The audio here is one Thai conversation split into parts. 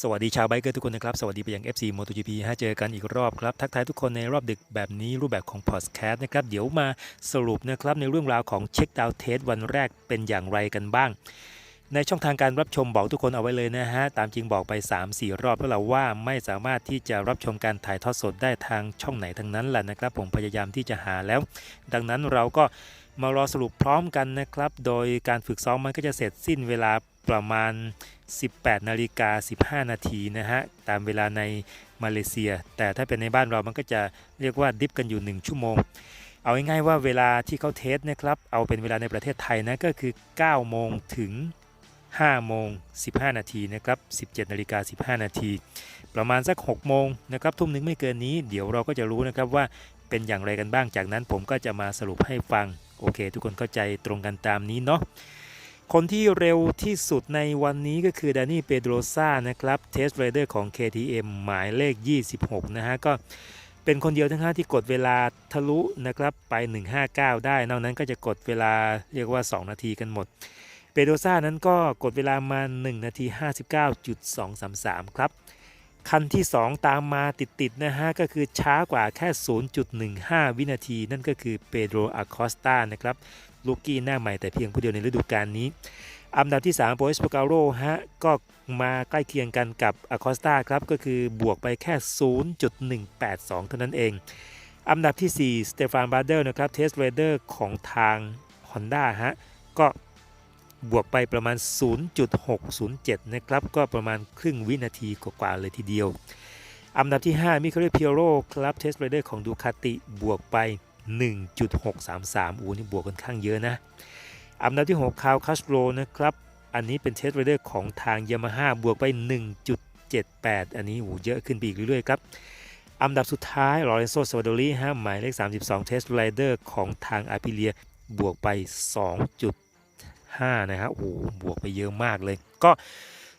สวัสดีชาวไบเกอร์ทุกคนนะครับ สวัสดีไปยัง FC MotoGP ฮะเจอกันอีกรอบครับ ทักทายทุกคนในรอบดึกแบบนี้รูปแบบของพอดแคสต์นะครับ เดี๋ยวมาสรุปนะครับ ในเรื่องราวของเช็คดาวเทสวันแรกเป็นอย่างไรกันบ้าง ในช่องทางการรับชมบอกทุกคนเอาไว้เลยนะฮะ ตามจริงบอกไป 3-4 รอบแล้วเราว่าไม่สามารถที่จะรับชมการถ่ายทอดสดได้ทางช่องไหนทั้งนั้นแหละนะครับ ผมพยายามที่จะหาแล้ว ดังนั้นเราก็มารอสรุปพร้อมกันนะครับ โดยการฝึกซ้อมมันก็จะเสร็จสิ้นเวลา ประมาณ 18 นาฬิกา 15 นาทีนะฮะ ตามเวลาในมาเลเซีย แต่ถ้าเป็นในบ้านเรามันก็จะเรียกว่าดิฟกันอยู่ 1 ชั่วโมง เอาง่ายๆว่าเวลาที่เขาเทสนะครับ เอาเป็นเวลาในประเทศไทยนะก็คือ 9 โมงถึง 5 โมง 15 นาทีนะครับ 17 นาฬิกา 15 นาที ประมาณสัก 6 โมงนะครับ ทุ่มหนึ่งไม่เกินนี้ เดี๋ยวเราก็จะรู้นะครับว่าเป็นอย่างไรกันบ้าง จากนั้นผมก็จะมาสรุปให้ฟัง โอเค ทุกคนเข้าใจตรงกันตามนี้เนาะ คนที่เร็วที่สุดในวันนี้ก็คือดานี่เปโดรซานะครับเทสไรเดอร์ของ KTM หมายเลข 26 นะฮะ ก็เป็นคนเดียวทั้งห้าที่กดเวลาทะลุนะครับไป 159 ได้ นอกนั้นก็จะกดเวลาเรียกว่า 2 นาทีกันหมด เปโดรซานั้นก็กดเวลามา 1 นาที 59.233 ครับ คันที่ 2 ตามมาติดๆนะฮะ ก็คือช้ากว่าแค่ 0.15 วินาที นั่นก็คือเปโดรอาคอสตานะครับ ลูกกี้หน้าใหม่แต่เพียงผู้เดียวในฤดูกาลนี้ อันดับที่3โปเอสโปกาโรฮะก็มาใกล้เคียงกันกับอ c คอสตาครับก็คือบวกไปแค่ 0.182 เท่านั้นเอง อันดับที่4สเตฟานบาร์เดลนะครับเทสเรเดอร์ของทาง Honda ฮะก็บวกไปประมาณ 0.607 นะครับ ก็ประมาณครึ่งวินาทีกว่าๆเลยทีเดียว อันดับที่ 5 มิคาเรเพียโรครับเทสเรเดอร์ของดูคาติบวกไป 1.633อูนี่บวกกันข้างเยอะนะอันดับที่ 6 คาวคัสโรนะครับ อันนี้เป็นเทสเรเดอร์ของทางยามาฮ่าบวกไป 1.78 อันนี้โอ้เยอะขึ้นไปอีกเรื่อยๆครับอันดับสุดท้ายลอเรนโซสวาโดลีฮะหมายเลข 32 เทสไรเดอร์ของทางอาพิเลียบวกไป 2.5 นะฮะโอ้บวกไปเยอะมากเลย ก็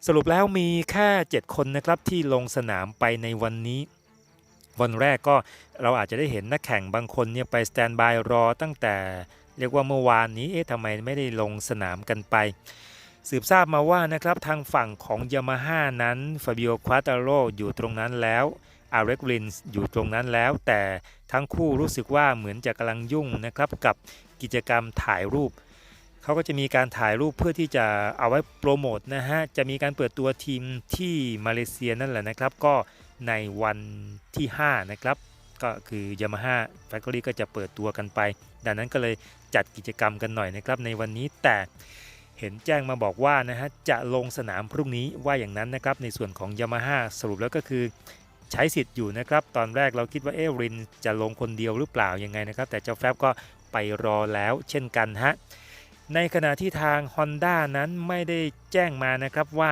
สรุปแล้วมีแค่ 7 คนนะครับที่ลงสนามไปในวันนี้ วันแรกก็เราอาจจะได้เห็นนักแข่งบางคนเนี่ยไปสแตนบายรอตั้งแต่เรียกว่าเมื่อวานนี้เอ๊ะทำไมไม่ได้ลงสนามกันไป สืบทราบมาว่านะครับทางฝั่งของยามาฮ่านั้นฟาบิโอควาตาโรอยู่ตรงนั้นแล้วอาเร็กลินส์อยู่ตรงนั้นแล้ว แต่ทั้งคู่รู้สึกว่าเหมือนจะกำลังยุ่งนะครับกับกิจกรรมถ่ายรูปเขาก็จะมีการถ่ายรูปเพื่อที่จะเอาไว้โปรโมทนะฮะ จะมีการเปิดตัวทีมที่มาเลเซียนั่นแหละนะครับ ก็ ในวันที่ 5 นะครับ ก็คือ Yamaha Factory ก็จะเปิดตัวกันไป ดังนั้นก็เลยจัดกิจกรรมกันหน่อยนะครับในวันนี้แต่เห็นแจ้งมาบอกว่านะฮะจะลงสนามพรุ่งนี้ว่าอย่างนั้นนะครับในส่วนของ Yamaha สรุปแล้วก็คือใช้สิทธิ์อยู่นะครับ ตอนแรกเราคิดว่าเอรินจะลงคนเดียวหรือเปล่ายังไงนะครับ แต่เจ้าแฟบก็ไปรอแล้วเช่นกันฮะในขณะที่ทาง Honda นั้นไม่ได้แจ้งมานะครับว่า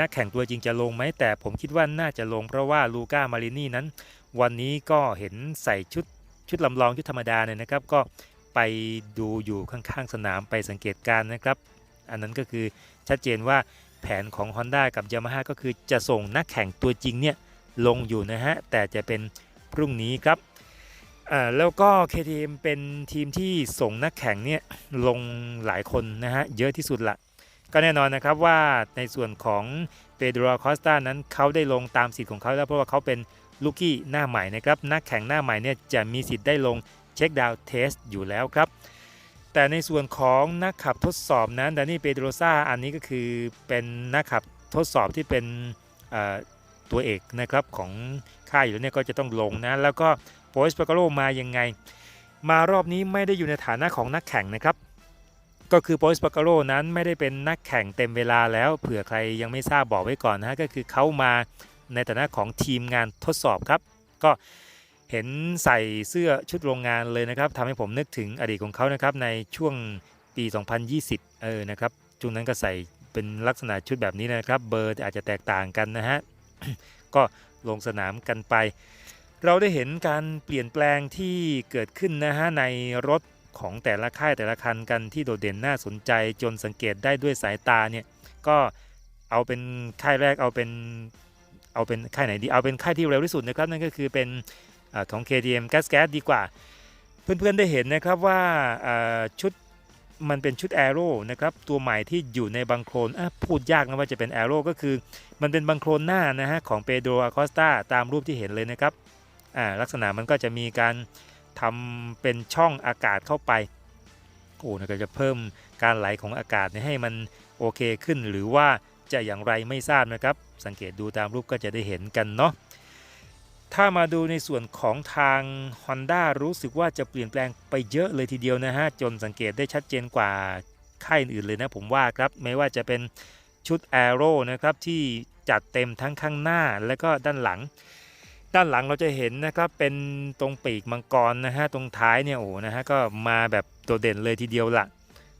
นักแข่งตัวจริงจะลงไหมแต่ผมคิดว่าน่าจะลงเพราะว่าลูก้ามารินี่นั้น วันนี้ก็เห็นใส่ชุดชุดลำลองชุดธรรมดาเนี่ยนะครับ ก็ไปดูอยู่ข้างๆสนามไปสังเกตการณ์นะครับ อันนั้นก็คือชัดเจนว่าแผนของ Honda กับ Yamaha ก็คือจะส่งนักแข่งตัวจริงเนี่ยลงอยู่นะฮะ แต่จะเป็นพรุ่งนี้ครับแล้วก็ KTM เป็นทีมที่ส่งนักแข่งเนี่ยลงหลายคนนะฮะ เยอะที่สุดละ ก็แน่นอนนะครับว่าในส่วนของเปโดรคอสตานั้นเขาได้ลงตามสิทธิ์ของเขาแล้วเพราะว่าเขาเป็นลูกี้หน้าใหม่นะครับนักแข่งหน้าใหม่เนี่ยจะมีสิทธิ์ได้ลงเช็คดาวน์เทสอยู่แล้วครับ แต่ในส่วนของนักขับทดสอบนั้นดานี่เปโดรซาอันนี้ก็คือเป็นนักขับทดสอบที่เป็นตัวเอกนะครับของค่ายอยู่แล้วเนี่ยก็จะต้องลงนะแล้วก็โปสปากโรมายังไง มารอบนี้ไม่ได้อยู่ในฐานะของนักแข่งนะครับ ก็คือโปสปากโรนั้นไม่ได้เป็นนักแข่งเต็มเวลาแล้วเผื่อใครยังไม่ทราบบอกไว้ก่อนนะฮะก็คือเขามาในฐานะของทีมงานทดสอบครับ ก็เห็นใส่เสื้อชุดโรงงานเลยนะครับทำให้ผมนึกถึงอดีตของเขานะครับในช่วงปี 2020 เออนะครับช่วงนั้นก็ใส่เป็นลักษณะชุดแบบนี้นะครับ เบอร์อาจจะแตกต่างกันนะฮะก็ลงสนามกันไป เราได้เห็นการเปลี่ยนแปลงที่เกิดขึ้นนะฮะในรถ ของแต่ละค่ายแต่ละคันกันที่โดดเด่นน่าสนใจจนสังเกตได้ด้วยสายตาเนี่ยก็เอาเป็นค่ายแรกเอาเป็นเอาเป็นค่ายไหนดีเอาเป็นค่ายที่เร็วที่สุดนะครับนั่นก็คือเป็นอของ KTM Gas Gas ดีกว่า เพื่อนๆได้เห็นนะครับว่าชุดมันเป็นชุดแอโร่นะครับตัวใหม่ที่อยู่ในบังโคลนพูดยากนะว่าจะเป็นแอโร่ก็คือ มันเป็นบังโคลนหน้านะฮะของเปโดรอาคอสตาตามรูปที่เห็นเลยนะครับลักษณะมันก็จะมีการ ทำเป็นช่องอากาศเข้าไปโอ้นก็จะเพิ่มการไหลของอากาศให้มันโอเคขึ้น หรือว่าจะอย่างไรไม่ทราบนะครับ สังเกตดูตามรูปก็จะได้เห็นกันเนาะถ้ามาดูในส่วนของทาง Honda รู้สึกว่าจะเปลี่ยนแปลงไปเยอะเลยทีเดียวนะฮะจนสังเกตได้ชัดเจนกว่าค่ายอื่นเลยนะผมว่าครับไม่ว่าจะเป็นชุด Aero นะครับที่จัดเต็มทั้งข้างหน้าและก็ด้านหลัง ด้านหลังเราจะเห็นนะครับเป็นตรงปีกมังกรนะฮะตรงท้ายเนี่ยโอ้นะฮะก็มาแบบโดดเด่นเลยทีเดียวละ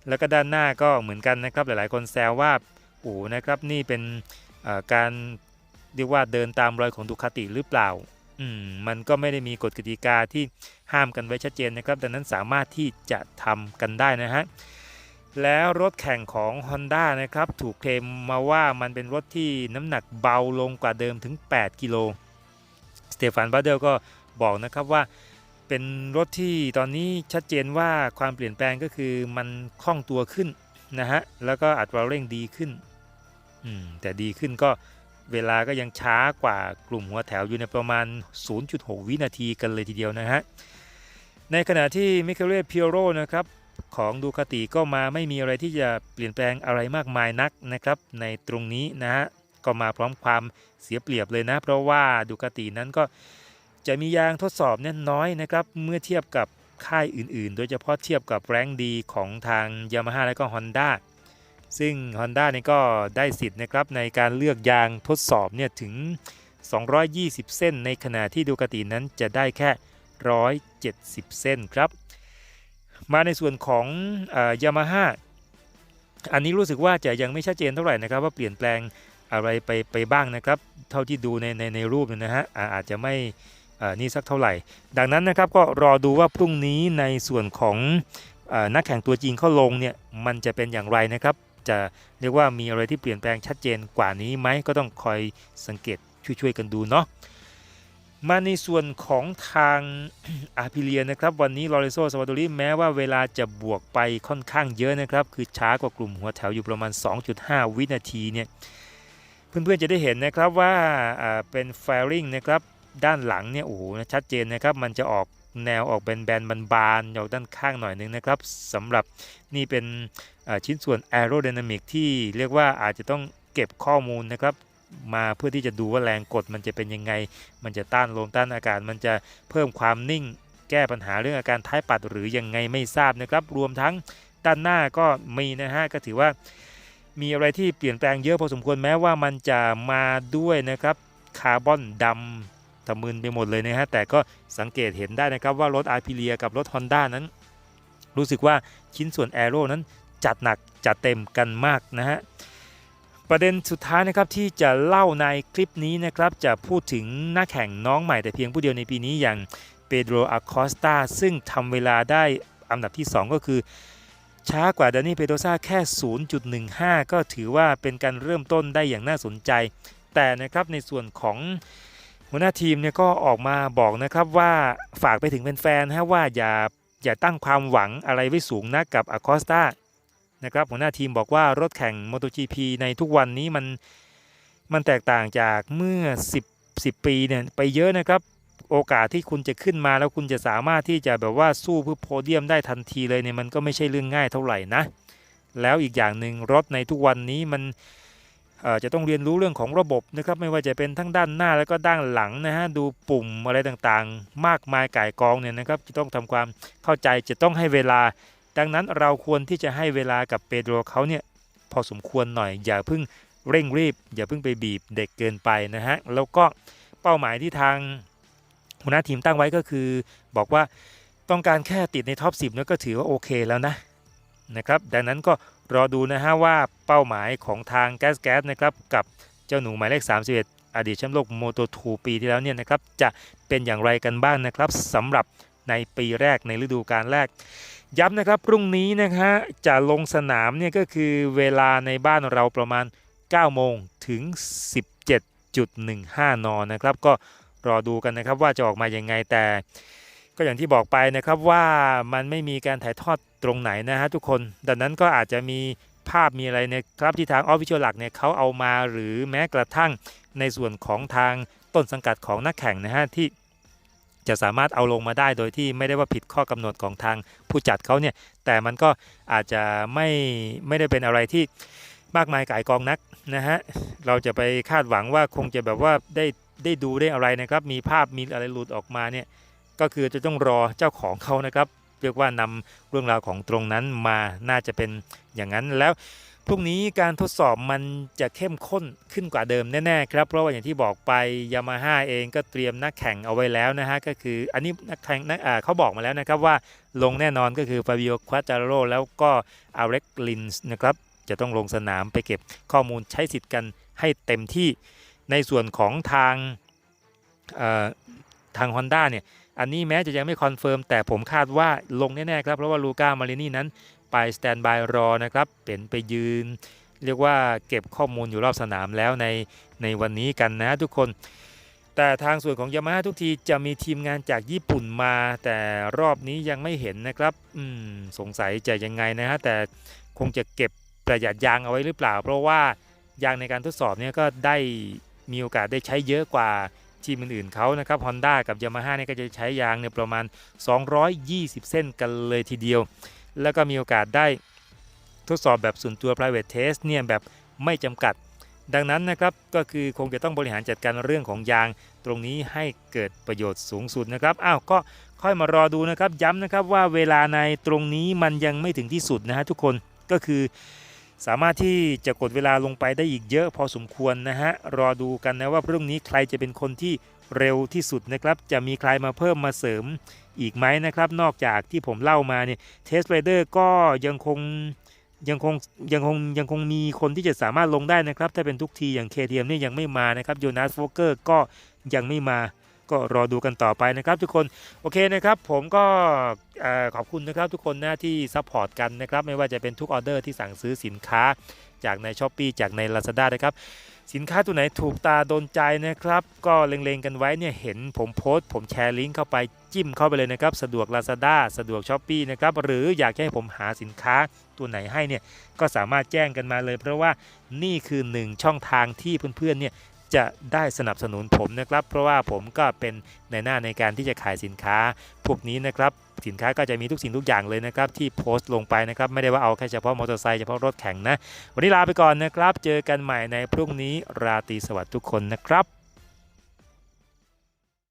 แล้วก็ด้านหน้าก็เหมือนกันนะครับหลายๆ คนแซวว่าโอ้นะครับนี่เป็นการเรียกว่าเดินตามรอยของดูคาติหรือเปล่าอืมมันก็ไม่ได้มีกฎกติกาที่ห้ามกันไว้ชัดเจนนะครับ ดังนั้นสามารถที่จะทำกันได้นะฮะแล้วรถแข่งของ Honda นะครับ ถูกเคลมมาว่ามันเป็นรถที่น้ำหนักเบาลงกว่าเดิมถึง 8 กิโล สเตฟานบาเดลก็บอกนะครับว่าเป็นรถที่ตอนนี้ชัดเจนว่าความเปลี่ยนแปลงก็คือมันคล่องตัวขึ้นนะฮะแล้วก็อัตราเร่งดีขึ้นแต่ดีขึ้นก็เวลาก็ยังช้ากว่ากลุ่มหัวแถวอยู่ในประมาณ 0.6 วินาทีกันเลยทีเดียวนะฮะ ในขณะที่มิเคเลเพียโรนะครับของดูคาติก็มาไม่มีอะไรที่จะเปลี่ยนแปลงอะไรมากมายนักนะครับในตรงนี้นะฮะ ก็มาพร้อมความเสียเปรียบเลยนะ เพราะว่าดูคาตินั้นก็จะมียางทดสอบเนี่ยน้อยนะครับ เมื่อเทียบกับค่ายอื่นๆ โดยเฉพาะเทียบกับแรงดีของทาง Yamaha และก็ Honda ซึ่ง Honda นี่ก็ได้สิทธิ์นะครับในการเลือกยางทดสอบเนี่ยถึง 220 เส้น ในขณะที่ดูคาตินั้นจะได้แค่ 170 เส้นครับ มาในส่วนของยามาฮ่าอันนี้รู้สึกว่าจะยังไม่ชัดเจนเท่าไหร่นะครับ ว่าเปลี่ยนแปลง อะไรไปไปบ้างนะครับ เท่าที่ดูในในในรูปเนี่ยนะฮะอาจจะไม่นี่สักเท่าไหร่ ดังนั้นนะครับก็รอดูว่าพรุ่งนี้ในส่วนของอนักแข่งตัวจริงเข้าลงเนี่ยมันจะเป็นอย่างไรนะครับ จะเรียกว่ามีอะไรที่เปลี่ยนแปลงชัดเจนกว่านี้ไหมก็ต้องคอยสังเกตช่วยๆกันดูเนาะมาในส่วนของทางอาพิเลียนะครับ วันนี้ลอเรโซสวาโดริแม้ว่าเวลาจะบวกไปค่อนข้างเยอะนะครับ คือช้ากว่ากลุ่มหัวแถวอยู่ประมาณ 2.5 วินาทีเนี่ย เพื่อนๆจะได้เห็นนะครับว่าเป็นแฟริงนะครับด้านหลังเนี่ยโอ้โหชัดเจนนะครับมันจะออกแนวออกเป็นแบนบานๆออกด้านข้างหน่อยนึงนะครับสำหรับนี่เป็นชิ้นส่วน aerodynamic ที่เรียกว่าอาจจะต้องเก็บข้อมูลนะครับมาเพื่อที่จะดูว่าแรงกดมันจะเป็นยังไง มันจะต้านลมต้านอากาศ มันจะเพิ่มความนิ่ง แก้ปัญหาเรื่องอาการท้ายปัดหรือยังไงไม่ทราบนะครับ รวมทั้งด้านหน้าก็มีนะฮะก็ถือว่า มีอะไรที่เปลี่ยนแปลงเยอะพอสมควรแม้ว่ามันจะมาด้วยนะครับคาร์บอนดำทะมึนไปหมดเลยนะฮะแต่ก็สังเกตเห็นได้นะครับว่ารถอาร์พิเลียกับรถ Honda นั้น รู้สึกว่าชิ้นส่วนแอโร่นั้นจัดหนักจัดเต็มกันมากนะฮะประเด็นสุดท้ายนะครับที่จะเล่าในคลิปนี้นะครับจะพูดถึงนักแข่งน้องใหม่แต่เพียงผู้เดียวในปีนี้อย่างเปโดรอาคอสตาซึ่งทำเวลาได้อันดับที่ 2 ก็คือ ช้ากว่าดานี่เปโดซาแค่ 0.15 ก็ถือว่าเป็นการเริ่มต้นได้อย่างน่าสนใจ แต่นะครับในส่วนของหัวหน้าทีมเนี่ยก็ออกมาบอกนะครับว่าฝากไปถึงแฟนๆฮะว่าอย่าอย่าตั้งความหวังอะไรไว้สูงนักกับอาคอสตานะครับหัวหน้าทีมบอกว่ารถแข่ง MotoGP ในทุกวันนี้มันมันแตกต่างจากเมื่อ 10 10 ปีเนี่ยไปเยอะนะครับ โอกาสที่คุณจะขึ้นมาแล้วคุณจะสามารถที่จะแบบว่าสู้เพื่อโพเดียมได้ทันทีเลยเนี่ยมันก็ไม่ใช่เรื่องง่ายเท่าไหร่นะ แล้วอีกอย่างหนึ่งรถในทุกวันนี้มันจะต้องเรียนรู้เรื่องของระบบนะครับไม่ว่าจะเป็นทั้งด้านหน้าแล้วก็ด้านหลังนะฮะดูปุ่มอะไรต่างๆ มากมายก่ายกองเนี่ยนะครับจะต้องทำความเข้าใจจะต้องให้เวลา ดังนั้นเราควรที่จะให้เวลากับเปโดรเขาเนี่ยพอสมควรหน่อยอย่าเพิ่งเร่งรีบ อย่าเพิ่งไปบีบเด็กเกินไปนะฮะแล้วก็เป้าหมายที่ทาง หัวหน้าทีมตั้งไว้ก็คือ บอกว่าต้องการแค่ติดในท็อป 10นี่ก็ถือว่าโอเคแล้วนะนะครับดังนั้นก็รอดูนะฮะว่าเป้าหมายของทางแก๊สแก๊สนะครับกับเจ้าหนูหมายเลข 31 อดีตแชมป์โลกโมโต2ปีที่แล้วเนี่ยนะครับจะเป็นอย่างไรกันบ้างนะครับสำหรับในปีแรกในฤดูกาลแรก ย้ำนะครับพรุ่งนี้นะฮะจะลงสนามเนี่ยก็คือเวลาในบ้านเราประมาณ 9 โมงถึง 17.15 น นะครับ ก็ รอดูกันนะครับว่าจะออกมายังไงแต่ ก็อย่างที่บอกไปนะครับว่ามันไม่มีการถ่ายทอดตรงไหนนะฮะทุกคน ดังนั้นก็อาจจะมีภาพมีอะไรนะครับที่ทางออฟฟิเชียลหลักเนี่ยเขาเอามาหรือแม้กระทั่งในส่วนของทางต้นสังกัดของนักแข่งนะฮะที่จะสามารถเอาลงมาได้โดยที่ไม่ได้ว่าผิดข้อกำหนดของทางผู้จัดเขาเนี่ย แต่มันก็อาจจะไม่ไม่ได้เป็นอะไรที่มากมายก่ายกองนักนะฮะ เราจะไปคาดหวังว่าคงจะแบบว่าได้ ได้ดูได้อะไรนะครับ มีภาพมีอะไรหลุดออกมาเนี่ยก็คือจะต้องรอเจ้าของเขานะครับ เรียกว่านำเรื่องราวของตรงนั้นมาน่าจะเป็นอย่างนั้นแล้วพรุ่งนี้การทดสอบมันจะเข้มข้นขึ้นกว่าเดิมแน่ๆครับ เพราะว่าอย่างที่บอกไปยามาฮ่าเองก็เตรียมนักแข่งเอาไว้แล้วนะฮะก็คืออันนี้นักแข่งนักอ่าเขาบอกมาแล้วนะครับว่าลงแน่นอนก็คือฟาบิโอควาจาโรแล้วก็อาเร็กลินส์นะครับจะต้องลงสนามไปเก็บข้อมูลใช้สิทธิ์กันให้เต็มที่ ในส่วนของทางทาง Honda เนี่ยอันนี้แม้จะยังไม่คอนเฟิร์มแต่ผมคาดว่าลงแน่ๆครับ เพราะว่าลูก้ามารินี่นั้นไปสแตนบายรอนะครับเป็นไปยืน เรียกว่าเก็บข้อมูลอยู่รอบสนามแล้วในในวันนี้กันนะทุกคน แต่ทางส่วนของยามาฮ่าทุกทีจะมีทีมงานจากญี่ปุ่นมา แต่รอบนี้ยังไม่เห็นนะครับอืมสงสัยจะยังไงนะฮะแต่คงจะเก็บประหยัดยางเอาไว้หรือเปล่า เพราะว่ายางในการทดสอบเนี่ยก็ได้ มีโอกาสได้ใช้เยอะกว่าทีมอื่นๆเขานะครับ Honda กับ Yamaha เนี่ยก็จะใช้ยางเนี่ยประมาณ 220 เส้นกันเลยทีเดียว แล้วก็มีโอกาสได้ทดสอบแบบส่วนตัว private test เนี่ยแบบไม่จำกัด ดังนั้นนะครับก็คือคงจะต้องบริหารจัดการเรื่องของยางตรงนี้ให้เกิดประโยชน์สูงสุดนะครับ อ้าวก็ค่อยมารอดูนะครับ ย้ำนะครับว่าเวลาในตรงนี้มันยังไม่ถึงที่สุดนะฮะทุกคนก็คือ สามารถที่จะกดเวลาลงไปได้อีกเยอะพอสมควรนะฮะ รอดูกันนะว่าเรื่องนี้ใครจะเป็นคนที่เร็วที่สุดนะครับ จะมีใครมาเพิ่มมาเสริมอีกไหมนะครับ นอกจากที่ผมเล่ามาเนี่ยเทสไรเดอร์ก็ยังคงยังคงยังคงยังคงมีคนที่จะสามารถลงได้นะครับ ถ้าเป็นทุกทีอย่าง KTM เนี่ยยังไม่มานะครับโยนาสโฟเกอร์ก็ยังไม่มา ก็รอดูกันต่อไปนะครับทุกคนโอเคนะครับผมก็ขอบคุณนะครับทุกคนนะที่ซัพพอร์ตกันนะครับไม่ว่าจะเป็นทุกออเดอร์ที่สั่งซื้อสินค้าจากใน s h อ p e e จากใน Lazada นะครับสินค้าตัวไหนถูกตาโดนใจนะครับ ก็เล็งๆกันไว้เนี่ยเห็นผมโพสต์ ผมแชร์ลิงก์เข้าไปจิ้มเข้าไปเลยนะครับ สะดวก Lazada สะดวก s h อ p e e นะครับ หรืออยากให้ผมหาสินค้าตัวไหนให้เนี่ยก็สามารถแจ้งกันมาเลย เพราะว่านี่คือหนึ่งช่องทางที่เพื่อนๆเนี่ย จะได้สนับสนุนผมนะครับ เพราะว่าผมก็เป็นในหน้าในการที่จะขายสินค้า พวกนี้นะครับสินค้าก็จะมีทุกสิ่งทุกอย่างเลยนะครับ ที่โพสต์ลงไปนะครับ ไม่ได้ว่าเอาแค่เฉพาะมอเตอร์ไซค์เฉพาะรถแข่งนะ วันนี้ลาไปก่อนนะครับ เจอกันใหม่ในพรุ่งนี้ราตรีสวัสดิ์ทุกคนนะครับ